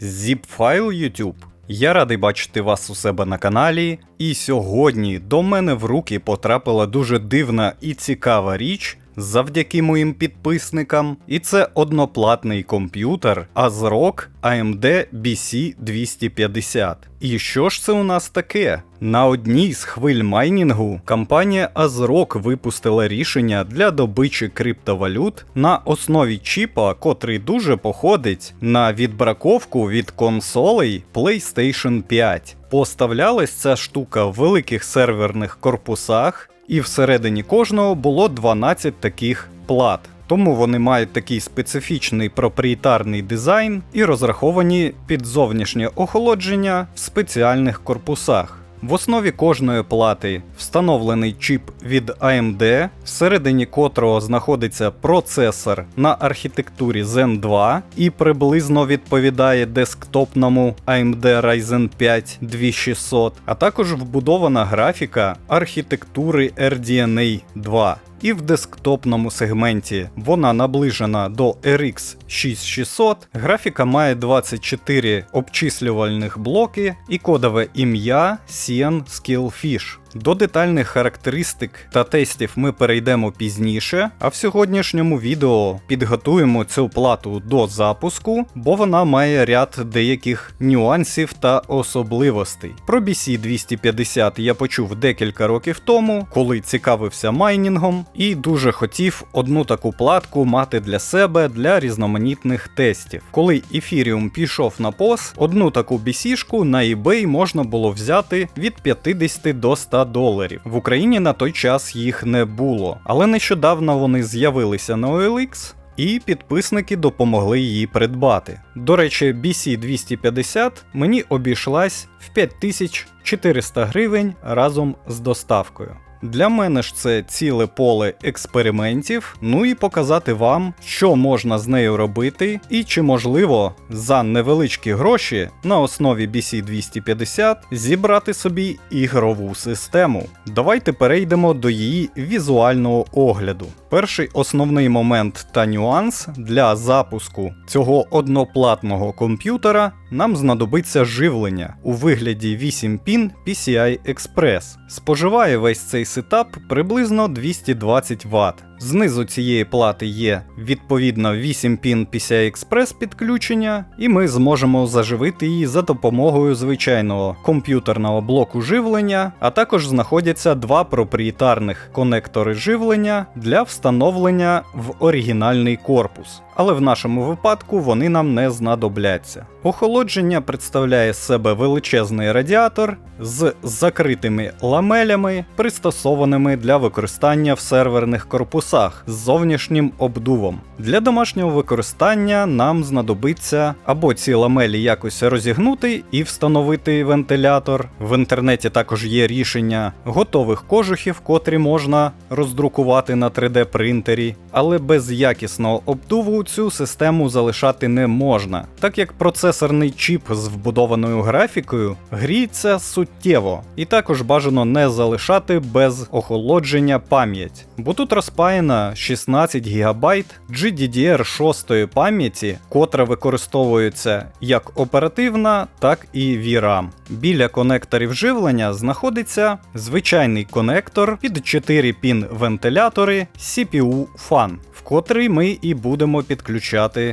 Zip-файл YouTube. Я радий бачити вас у себе на каналі. І сьогодні до мене в руки потрапила дуже дивна і цікава річ. Завдяки моїм підписникам, і це одноплатний комп'ютер ASRock AMD BC250. І що ж це у нас таке? На одній з хвиль майнінгу компанія ASRock випустила рішення для добичі криптовалют на основі чіпа, котрий дуже походить на відбраковку від консолей PlayStation 5. Поставлялась ця штука в великих серверних корпусах, і всередині кожного було 12 таких плат. Тому вони мають такий специфічний проприєтарний дизайн і розраховані під зовнішнє охолодження в спеціальних корпусах. В основі кожної плати встановлений чіп від AMD, всередині котрого знаходиться процесор на архітектурі Zen 2 і приблизно відповідає десктопному AMD Ryzen 5 2600, а також вбудована графіка архітектури RDNA 2. І в десктопному сегменті вона наближена до RX 6600. Графіка має 24 обчислювальних блоки і кодове ім'я CN Skillfish. До детальних характеристик та тестів ми перейдемо пізніше, а в сьогоднішньому відео підготуємо цю плату до запуску, бо вона має ряд деяких нюансів та особливостей. Про BC250 я почув декілька років тому, коли цікавився майнінгом, і дуже хотів одну таку платку мати для себе для різноманітних тестів. Коли Ethereum пішов на пос, одну таку BC-шку на eBay можна було взяти від 50 до 100 доларів. В Україні на той час їх не було, але нещодавно вони з'явилися на OLX. І підписники допомогли її придбати. До речі, BC250 мені обійшлась в 5400 гривень разом з доставкою. Для мене ж це ціле поле експериментів, ну і показати вам, що можна з нею робити, і чи можливо за невеличкі гроші на основі BC250 зібрати собі ігрову систему. Давайте перейдемо до її візуального огляду. Перший основний момент та нюанс для запуску цього одноплатного комп'ютера нам знадобиться живлення у вигляді 8 пін PCI Express. Споживає весь цей сетап приблизно 220 Вт. Знизу цієї плати є відповідно 8 пін PCI Express підключення, і ми зможемо заживити її за допомогою звичайного комп'ютерного блоку живлення, а також знаходяться два проприєтарних конектори живлення для встановлення в оригінальний корпус. Але в нашому випадку вони нам не знадобляться. Охолодження представляє себе величезний радіатор з закритими ламелями, пристосованими для використання в серверних корпусах з зовнішнім обдувом. Для домашнього використання нам знадобиться або ці ламелі якось розігнути і встановити вентилятор. В інтернеті також є рішення готових кожухів, котрі можна роздрукувати на 3D принтері, але без якісного обдуву цю систему залишати не можна, так як процесорний чіп з вбудованою графікою гріється суттєво, і також бажано не залишати без охолодження пам'ять, бо тут розпаяна 16 ГБ GDDR6 пам'яті, котра використовується як оперативна, так і VRAM. Біля конекторів живлення знаходиться звичайний конектор під 4 пін вентилятори CPU Fan, в котрий ми і будемо підключати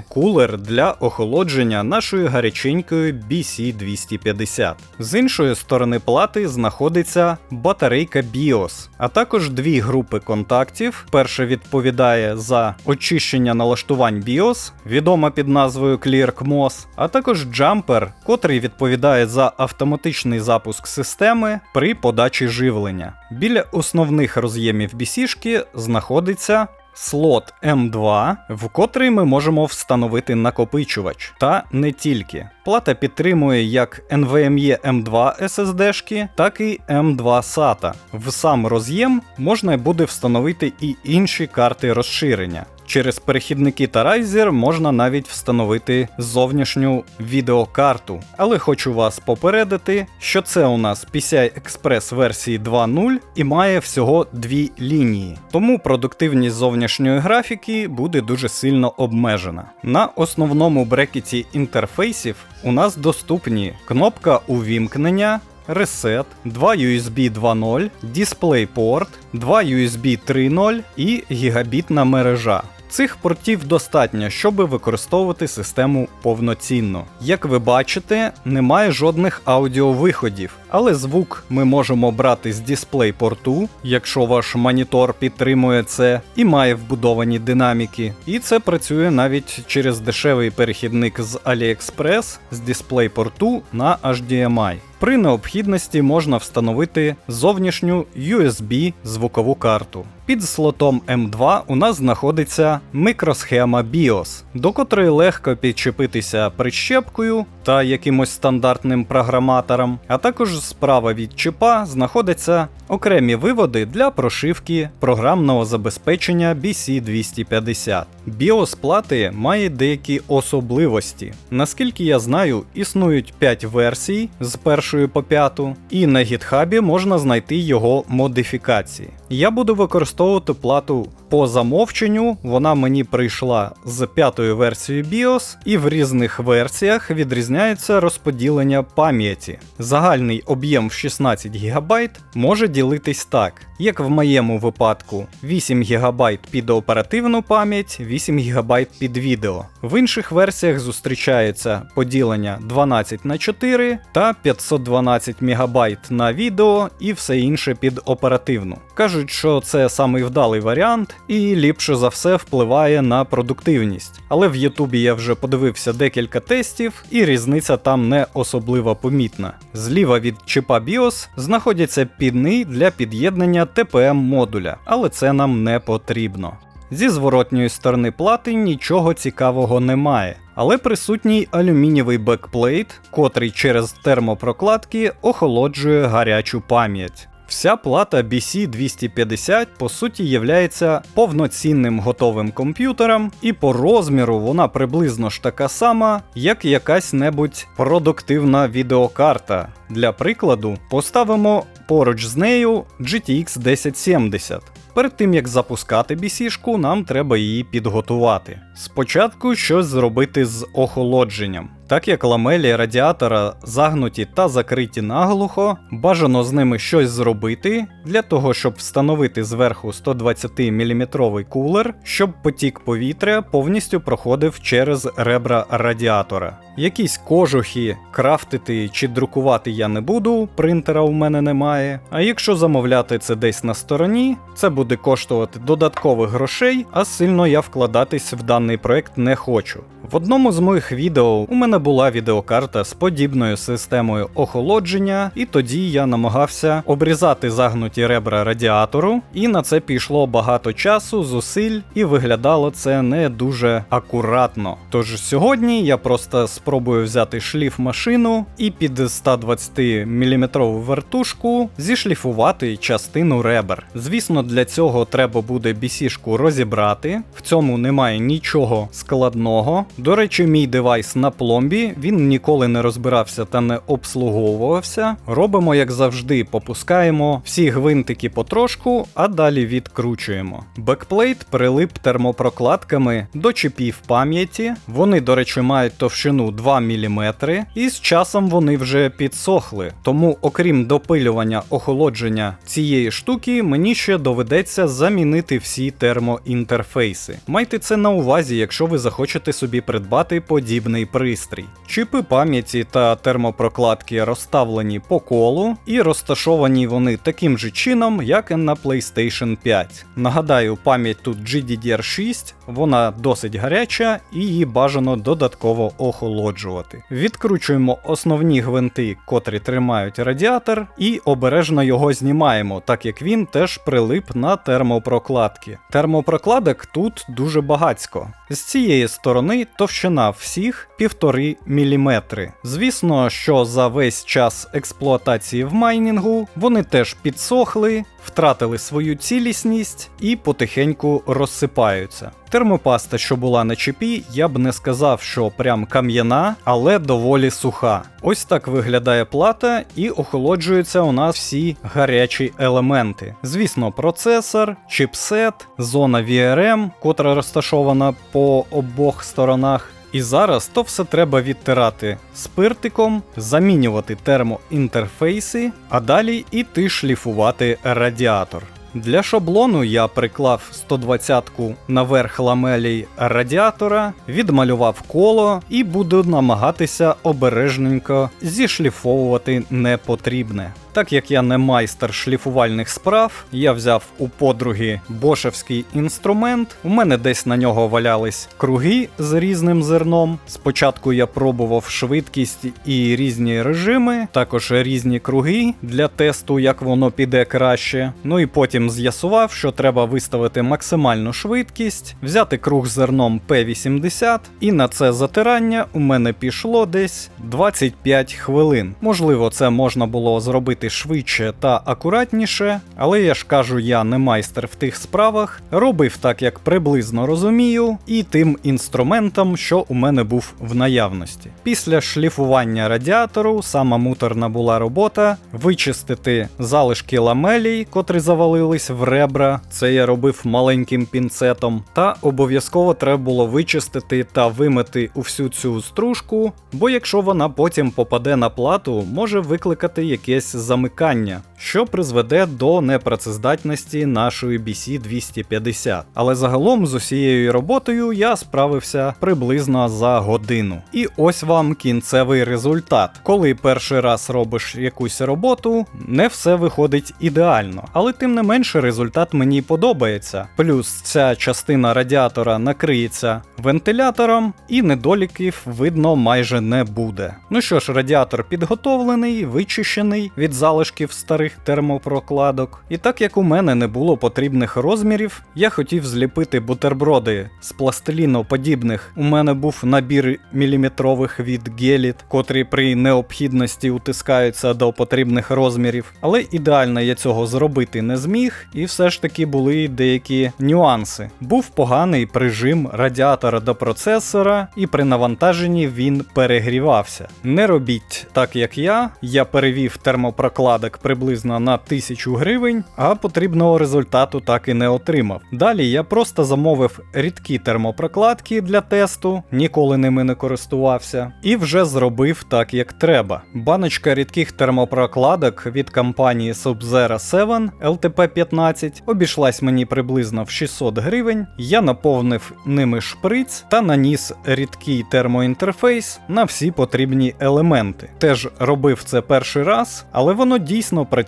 кулер для охолодження нашої гаряченької BC250. З іншої сторони плати знаходиться батарейка BIOS, а також дві групи контактів. Перша відповідає за очищення налаштувань BIOS, відома під назвою ClearCMOS, а також джампер, котрий відповідає за автоматичний запуск системи при подачі живлення. Біля основних роз'ємів BC-шки знаходиться слот М2, в котрий ми можемо встановити накопичувач. Та не тільки. Плата підтримує як NVMe M2 SSD, так і M2 SATA. В сам роз'єм можна буде встановити і інші карти розширення. Через перехідники та райзер можна навіть встановити зовнішню відеокарту. Але хочу вас попередити, що це у нас PCI Express версії 2.0 і має всього дві лінії. Тому продуктивність зовнішньої графіки буде дуже сильно обмежена. На основному брекеті інтерфейсів у нас доступні кнопка увімкнення. Reset, 2 USB 2.0, DisplayPort, 2 USB 3.0 і гігабітна мережа. Цих портів достатньо, щоб використовувати систему повноцінно. Як ви бачите, немає жодних аудіовиходів, але звук ми можемо брати з дисплей-порту, якщо ваш монітор підтримує це і має вбудовані динаміки. І це працює навіть через дешевий перехідник з AliExpress з дисплей-порту на HDMI. При необхідності можна встановити зовнішню USB звукову карту. Під слотом M2 у нас знаходиться микросхема BIOS, до котрої легко підчепитися прищепкою та якимось стандартним програматором, а також справа від чипа знаходяться окремі виводи для прошивки програмного забезпечення BC250. BIOS плати має деякі особливості. Наскільки я знаю, існують 5 версій з першої по п'яту, і на гітхабі можна знайти його модифікації. Я буду використовувати плату по замовченню, вона мені прийшла з п'ятою версією BIOS, і в різних версіях відрізняється розподілення пам'яті. Загальний об'єм в 16 ГБ може ділитись так, як в моєму випадку 8 ГБ під оперативну пам'ять, 8 ГБ під відео. В інших версіях зустрічається поділення 12 на 4 та 512 МБ на відео і все інше під оперативну. Кажуть, що це самий вдалий варіант і ліпше за все впливає на продуктивність. Але в Ютубі я вже подивився декілька тестів, і різниця там не особливо помітна. Зліва від чипа BIOS знаходяться піни для під'єднання TPM модуля, але це нам не потрібно. Зі зворотньої сторони плати нічого цікавого немає, але присутній алюмінієвий бекплейт, котрий через термопрокладки охолоджує гарячу пам'ять. Вся плата BC250 по суті являється повноцінним готовим комп'ютером, і по розміру вона приблизно ж така сама, як якась небудь продуктивна відеокарта. Для прикладу, поставимо поруч з нею GTX 1070. Перед тим як запускати BC-шку, нам треба її підготувати. Спочатку щось зробити з охолодженням. Так як ламелі радіатора загнуті та закриті наглухо, бажано з ними щось зробити для того, щоб встановити зверху 120 мм кулер, щоб потік повітря повністю проходив через ребра радіатора. Якісь кожухи крафтити чи друкувати я не буду, принтера у мене немає. А якщо замовляти це десь на стороні, це буде коштувати додаткових грошей, а сильно я вкладатись в даний проект не хочу. В одному з моїх відео у мене була відеокарта з подібною системою охолодження, і тоді я намагався обрізати загнуті ребра радіатору, і на це пішло багато часу, зусиль, і виглядало це не дуже акуратно. Тож сьогодні я просто спробую взяти шліф машину і під 120 мм вертушку зішліфувати частину ребер. Звісно, для цього треба буде бісішку розібрати, в цьому немає нічого складного. До речі, мій девайс на пломбі, він ніколи не розбирався та не обслуговувався. Робимо, як завжди, попускаємо всі гвинтики потрошку, а далі відкручуємо. Бекплейт прилип термопрокладками до чіпів пам'яті. Вони, до речі, мають товщину 2 мм, і з часом вони вже підсохли. Тому, окрім допилювання охолодження цієї штуки, мені ще доведеться замінити всі термоінтерфейси. Майте це на увазі, якщо ви захочете собі придбати подібний пристрій. Чіпи пам'яті та термопрокладки розставлені по колу і розташовані вони таким же чином, як і на PlayStation 5. Нагадаю, пам'ять тут GDDR6, вона досить гаряча і її бажано додатково охолоджувати. Відкручуємо основні гвинти, котрі тримають радіатор, і обережно його знімаємо, так як він теж прилип на термопрокладки. Термопрокладок тут дуже багацько. З цієї сторони товщина всіх 1,5 мм. Звісно, що за весь час експлуатації в майнінгу вони теж підсохли, втратили свою цілісність і потихеньку розсипаються. Термопаста, що була на чіпі, я б не сказав, що прям кам'яна, але доволі суха. Ось так виглядає плата, і охолоджуються у нас всі гарячі елементи. Звісно, процесор, чіпсет, зона VRM, котра розташована по обох сторонах. І зараз то все треба відтирати спиртиком, замінювати термоінтерфейси, а далі іти шліфувати радіатор. Для шаблону я приклав 120-ку наверх ламелі радіатора, відмалював коло і буду намагатися обережненько зішліфовувати непотрібне. Так як я не майстер шліфувальних справ, я взяв у подруги бошевський інструмент. У мене десь на нього валялись круги з різним зерном. Спочатку я пробував швидкість і різні режими, також різні круги для тесту, як воно піде краще. Ну і потім з'ясував, що треба виставити максимальну швидкість, взяти круг зерном P80, і на це затирання у мене пішло десь 25 хвилин. Можливо, це можна було зробити швидше та акуратніше, але я ж кажу, я не майстер в тих справах, робив так, як приблизно розумію, і тим інструментом, що у мене був в наявності. Після шліфування радіатору сама муторна була робота вичистити залишки ламелій, котрі завалились в ребра. Це я робив маленьким пінцетом. Та обов'язково треба було вичистити та вимити усю цю стружку, бо якщо вона потім попаде на плату, може викликати якесь замикання, що призведе до непрацездатності нашої BC250. Але загалом з усією роботою я справився приблизно за годину. І ось вам кінцевий результат. Коли перший раз робиш якусь роботу, не все виходить ідеально, але тим не менше результат мені подобається. Плюс ця частина радіатора накриється вентилятором, і недоліків видно майже не буде. Ну що ж, радіатор підготовлений, вичищений від залишків старих термопрокладок. І так як у мене не було потрібних розмірів, я хотів зліпити бутерброди з пластиліноподібних. У мене був набір міліметрових від геліт, котрі при необхідності утискаються до потрібних розмірів. Але ідеально я цього зробити не зміг, і все ж таки були деякі нюанси. Був поганий прижим радіатора до процесора, і при навантаженні він перегрівався. Не робіть так, як я. Я перевів термопрокладок приблизно на 1000 гривень, а потрібного результату так і не отримав. Далі я просто замовив рідкі термопрокладки для тесту, ніколи ними не користувався, і вже зробив так, як треба. Баночка рідких термопрокладок від компанії Sub-Zero 7 LTP15 обійшлась мені приблизно в 600 гривень. Я наповнив ними шприц та наніс рідкий термоінтерфейс на всі потрібні елементи. Теж робив це перший раз, але воно дійсно працює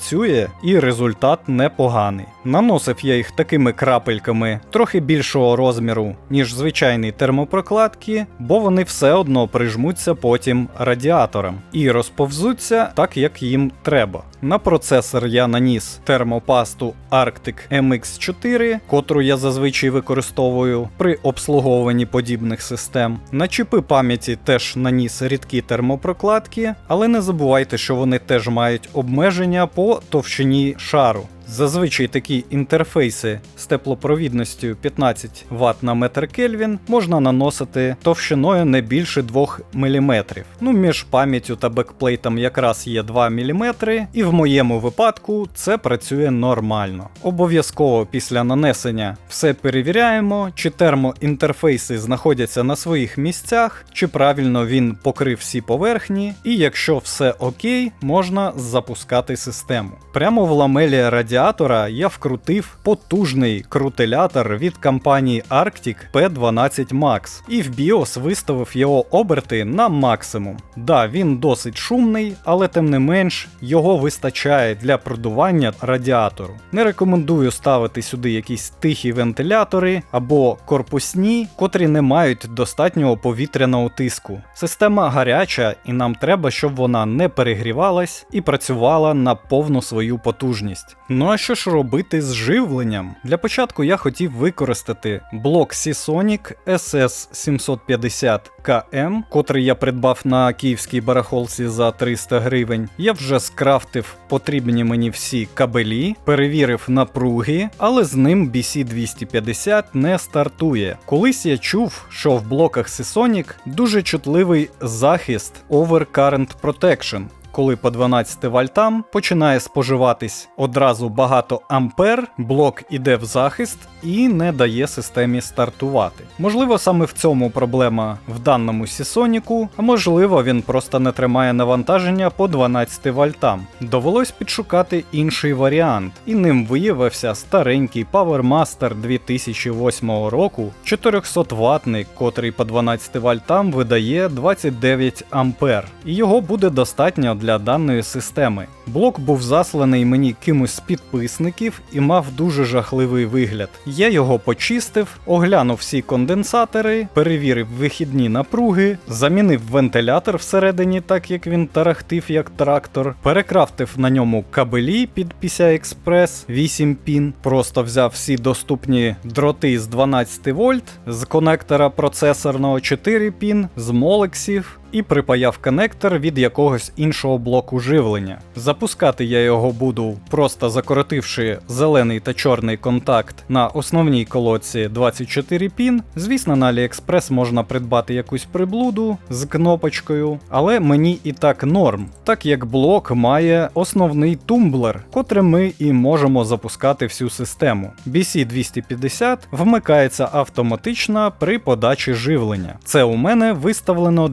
і результат непоганий. Наносив я їх такими крапельками трохи більшого розміру, ніж звичайні термопрокладки, бо вони все одно прижмуться потім радіатором і розповзуться так, як їм треба. На процесор я наніс термопасту Arctic MX4, котру я зазвичай використовую при обслуговуванні подібних систем. На чіпи пам'яті теж наніс рідкі термопрокладки, але не забувайте, що вони теж мають обмеження по товщині шару. Зазвичай такі інтерфейси з теплопровідністю 15 Вт на метр Кельвін можна наносити товщиною не більше 2 мм. Ну, між пам'яттю та бекплейтом якраз є 2 мм, і в моєму випадку це працює нормально. Обов'язково після нанесення все перевіряємо, чи термоінтерфейси знаходяться на своїх місцях, чи правильно він покрив всі поверхні, і якщо все окей, можна запускати систему. Прямо в ламелі радіатора радіатора я вкрутив потужний крутилятор від компанії Arctic P12 Max і в BIOS виставив його оберти на максимум. Да, він досить шумний, але тим не менш його вистачає для продування радіатору. Не рекомендую ставити сюди якісь тихі вентилятори або корпусні, котрі не мають достатнього повітряного тиску. Система гаряча, і нам треба, щоб вона не перегрівалась і працювала на повну свою потужність. Ну Ну а що ж робити з живленням? Для початку я хотів використати блок Seasonic SS750KM, котрий я придбав на київській барахолці за 300 гривень. Я вже скрафтив потрібні мені всі кабелі, перевірив напруги, але з ним BC250 не стартує. Колись я чув, що в блоках Seasonic дуже чутливий захист Overcurrent Protection коли по 12 вольтам починає споживатись одразу багато ампер, блок іде в захист і не дає системі стартувати. Можливо, саме в цьому проблема в даному Сісоніку, а можливо, він просто не тримає навантаження по 12 вольтам. Довелось підшукати інший варіант, і ним виявився старенький PowerMaster 2008 року, 400 ватний, котрий по 12 вольтам видає 29 ампер, і його буде достатньо для даної системи. Блок був засланий мені кимось з підписників і мав дуже жахливий вигляд. Я його почистив, оглянув всі конденсатори, перевірив вихідні напруги, замінив вентилятор всередині, так як він тарахтив як трактор, перекрафтив на ньому кабелі під PCI Express 8 пін, просто взяв всі доступні дроти з 12 вольт, з конектора процесорного 4 пін, з молексів і припаяв коннектор від якогось іншого блоку живлення. Запускати я його буду, просто закоротивши зелений та чорний контакт на основній колодці 24 пін. Звісно, на AliExpress можна придбати якусь приблуду з кнопочкою, але мені і так норм, так як блок має основний тумблер, котрим ми і можемо запускати всю систему. BC250 вмикається автоматично при подачі живлення. Це у мене виставлено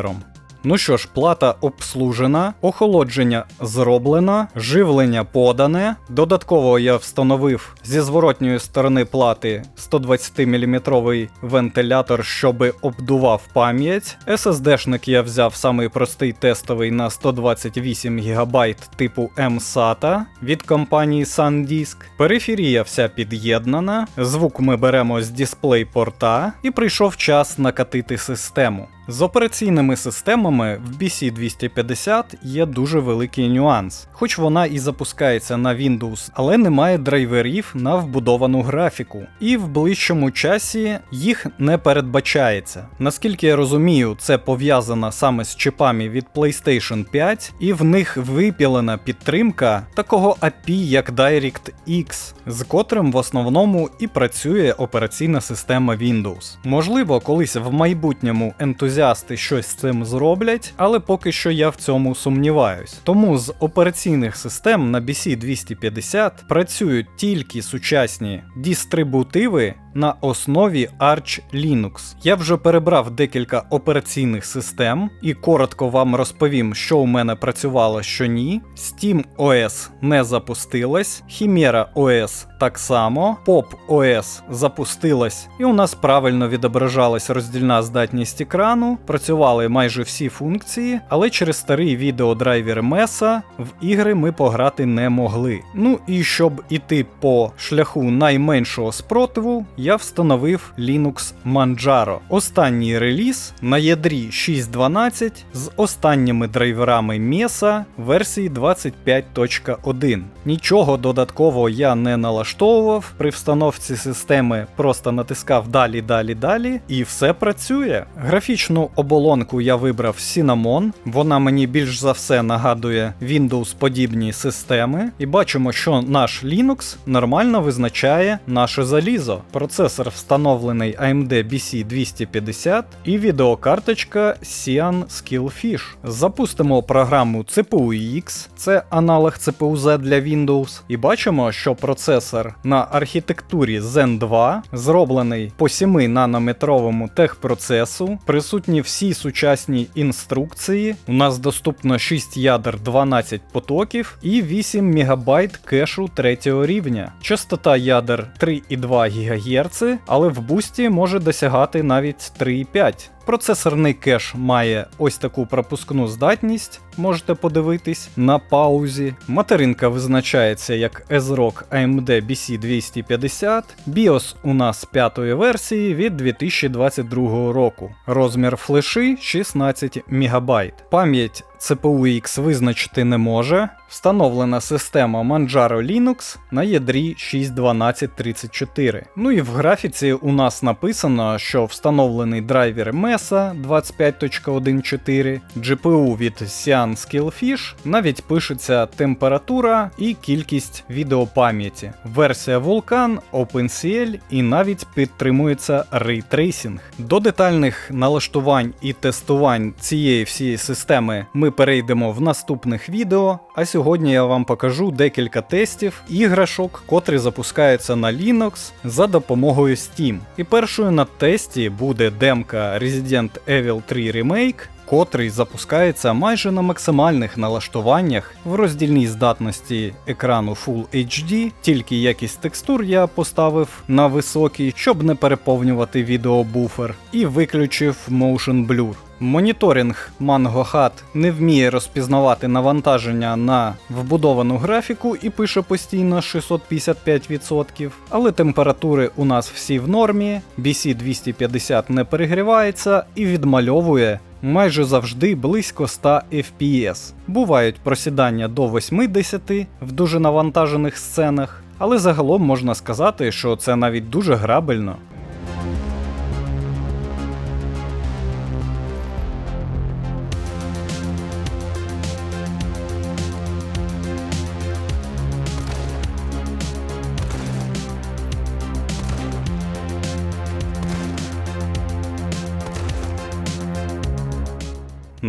джампером. Ну що ж, плата обслужена, охолодження зроблено, живлення подане. Додатково я встановив зі зворотньої сторони плати 120-мм вентилятор, щоб обдував пам'ять. SSD-шник я взяв самий простий тестовий на 128 ГБ типу M-SATA від компанії SanDisk. Периферія вся під'єднана, звук ми беремо з дисплей порта, і прийшов час накатити систему. З операційними системами в BC250 є дуже великий нюанс, хоч вона і запускається на Windows, але немає драйверів на вбудовану графіку, і в ближчому часі їх не передбачається. Наскільки я розумію, це пов'язано саме з чипами від PlayStation 5, і в них випілена підтримка такого API, як DirectX, з котрим в основному і працює операційна система Windows. Можливо, колись в майбутньому ентузіазм ентузіасти щось з цим зроблять, але поки що я в цьому сумніваюсь. Тому з операційних систем на BC 250 працюють тільки сучасні дистрибутиви на основі Arch Linux. Я вже перебрав декілька операційних систем і коротко вам розповім, що у мене працювало, що ні. Steam OS не запустилась, Chimera OS так само, Pop OS запустилась, і у нас правильно відображалась роздільна здатність екрану, працювали майже всі функції, але через старий відеодрайвер Mesa в ігри ми пограти не могли. Ну і щоб іти по шляху найменшого спротиву, я встановив Linux Manjaro. Останній реліз на ядрі 6.12 з останніми драйверами Mesa версії 25.1. Нічого додаткового я не налаштовував. При встановці системи просто натискав далі, далі, далі, і все працює. Графічну оболонку я вибрав Cinnamon, вона мені більш за все нагадує Windows подібні системи. І бачимо, що наш Linux нормально визначає наше залізо. Процесор встановлений AMD BC250 і відеокарточка Cyan Skillfish. Запустимо програму CPU-X, це аналог CPU-Z для Windows, і бачимо, що процесор на архітектурі Zen 2 зроблений по 7 нанометровому техпроцесу, присутні всі сучасні інструкції. У нас доступно 6 ядер 12 потоків і 8 МБ кешу третього рівня. Частота ядер 3,2 ГГц, але в бусті може досягати навіть 3,5 Процесорний кеш має ось таку пропускну здатність, можете подивитись на паузі. Материнка визначається як ASRock AMD BC250. BIOS у нас п'ятої версії від 2022 року. Розмір флеші 16 МБ. Пам'ять CPU X визначити не може. Встановлена система Manjaro Linux на ядрі 61234. Ну і в графіці у нас написано, що встановлений драйвер MESA 25.14, GPU від Cyan Skillfish, навіть пишеться температура і кількість відеопам'яті. Версія Vulkan, OpenCL і навіть підтримується Tracing. До детальних налаштувань і тестувань цієї всієї системи ми перейдемо в наступних відео. А сьогодні я вам покажу декілька тестів іграшок, котрі запускаються на Linux за допомогою Steam. І першою на тесті буде демка Resident Evil 3 Remake, котрий запускається майже на максимальних налаштуваннях в роздільній здатності екрану Full HD, тільки якість текстур я поставив на високий, щоб не переповнювати відеобуфер, і виключив Motion Blur. Моніторинг Mango Hut не вміє розпізнавати навантаження на вбудовану графіку і пише постійно 655%, але температури у нас всі в нормі, BC250 не перегрівається і відмальовує майже завжди близько 100 FPS. Бувають просідання до 80 в дуже навантажених сценах, але загалом можна сказати, що це навіть дуже грабельно.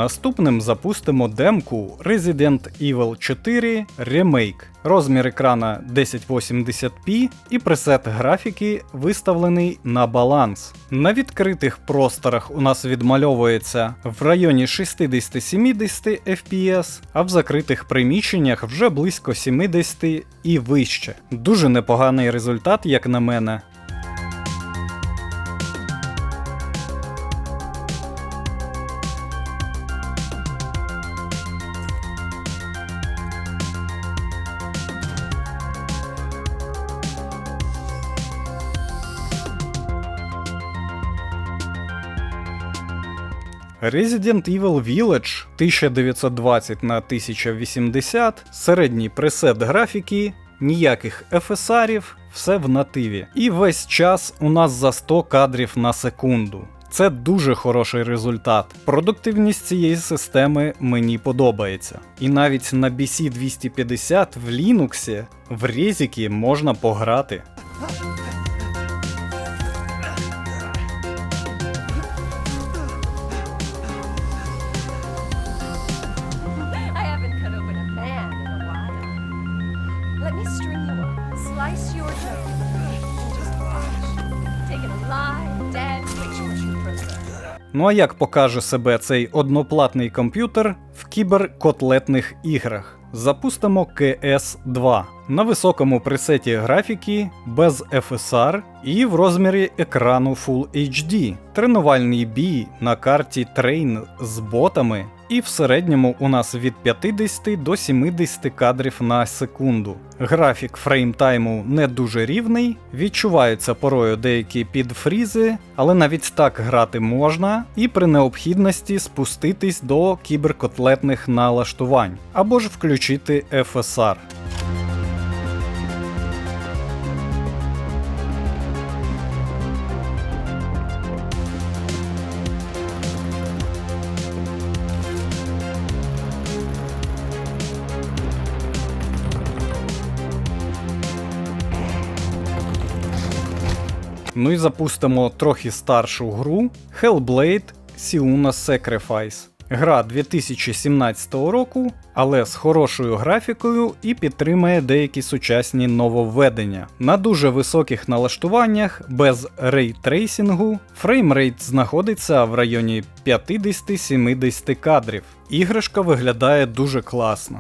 Наступним запустимо демку Resident Evil 4 Remake. Розмір екрана 1080p і пресет графіки виставлений на баланс. На відкритих просторах у нас відмальовується в районі 60-70 FPS, а в закритих приміщеннях вже близько 70 і вище. Дуже непоганий результат, як на мене. Resident Evil Village 1920 на 1080, середній пресет графіки, ніяких FSR, все в нативі. І весь час у нас за 100 кадрів на секунду. Це дуже хороший результат. Продуктивність цієї системи мені подобається. І навіть на BC 250 в Linux в резіки можна пограти. Ну а як покаже себе цей одноплатний комп'ютер в кіберкотлетних іграх? Запустимо CS2 на високому пресеті графіки без FSR і в розмірі екрану Full HD. Тренувальний бій на карті Train з ботами, і в середньому у нас від 50 до 70 кадрів на секунду. Графік фреймтайму не дуже рівний, відчуваються порою деякі підфрізи, але навіть так грати можна, і при необхідності спуститись до кіберкотлетних налаштувань або ж включити FSR. Ну і запустимо трохи старшу гру Hellblade Siuna Sacrifice. Гра 2017 року, але з хорошою графікою і підтримує деякі сучасні нововведення. На дуже високих налаштуваннях без рейтрейсінгу фреймрейт знаходиться в районі 50-70 кадрів. Іграшка виглядає дуже класно.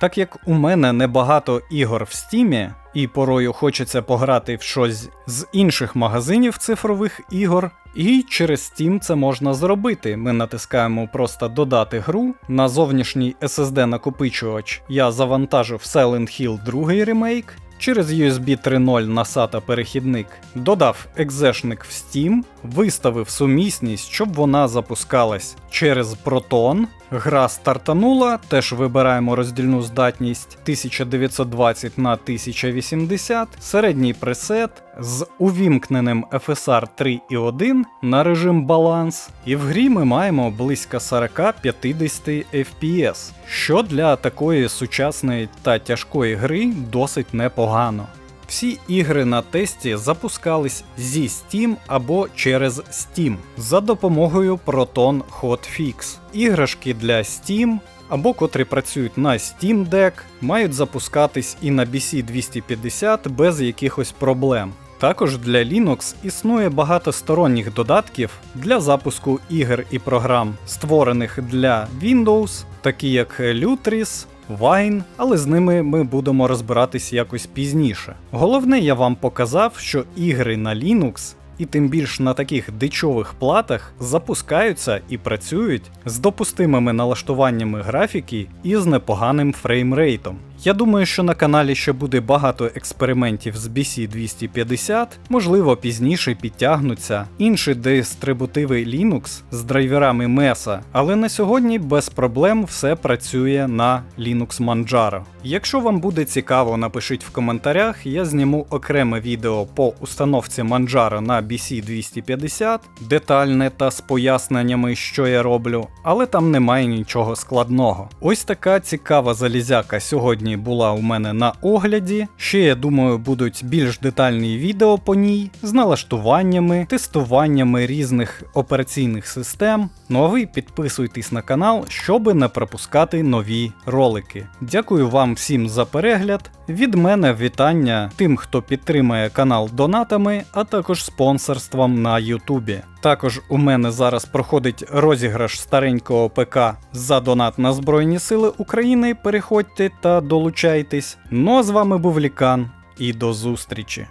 Так як у мене небагато ігор в стімі, і порою хочеться пограти в щось з інших магазинів цифрових ігор, і через Steam це можна зробити. Ми натискаємо просто додати гру. На зовнішній SSD накопичувач я завантажив Silent Hill 2 ремейк. Через USB 3.0 на SATA перехідник додав екзешник в Steam, виставив сумісність, щоб вона запускалась через Proton. Гра стартанула, теж вибираємо роздільну здатність 1920 на 1080, середній пресет з увімкненим FSR 3.1 на режим баланс, і в грі ми маємо близько 40-50 FPS, що для такої сучасної та тяжкої гри досить непогано. Всі ігри на тесті запускались зі Steam або через Steam за допомогою Proton Hotfix. Іграшки для Steam або котрі працюють на Steam Deck, мають запускатись і на BC250 без якихось проблем. Також для Linux існує багато сторонніх додатків для запуску ігор і програм, створених для Windows, такі як Lutris, Wine, але з ними ми будемо розбиратись якось пізніше. Головне, я вам показав, що ігри на Linux. І тим більш на таких дичових платах запускаються і працюють з допустимими налаштуваннями графіки і з непоганим фреймрейтом. Я думаю, що на каналі ще буде багато експериментів з BC250, можливо, пізніше підтягнуться. Інші дистрибутиви Linux з драйверами Mesa, але на сьогодні без проблем все працює на Linux Manjaro. Якщо вам буде цікаво, напишіть в коментарях, я зніму окреме відео по установці Manjaro на BC250, детальне та з поясненнями, що я роблю, але там немає нічого складного. Ось така цікава залізяка сьогодні була у мене на огляді. Ще я думаю, будуть більш детальні відео по ній з налаштуваннями, тестуваннями різних операційних систем. Ну а ви підписуйтесь на канал, щоб не пропускати нові ролики. Дякую вам всім за перегляд. Від мене вітання тим, хто підтримує канал донатами, а також спонсорством на Ютубі. Також у мене зараз проходить розіграш старенького ПК за донат на Збройні Сили України. Переходьте та долучайтесь. Ну а з вами був Лікан і до зустрічі.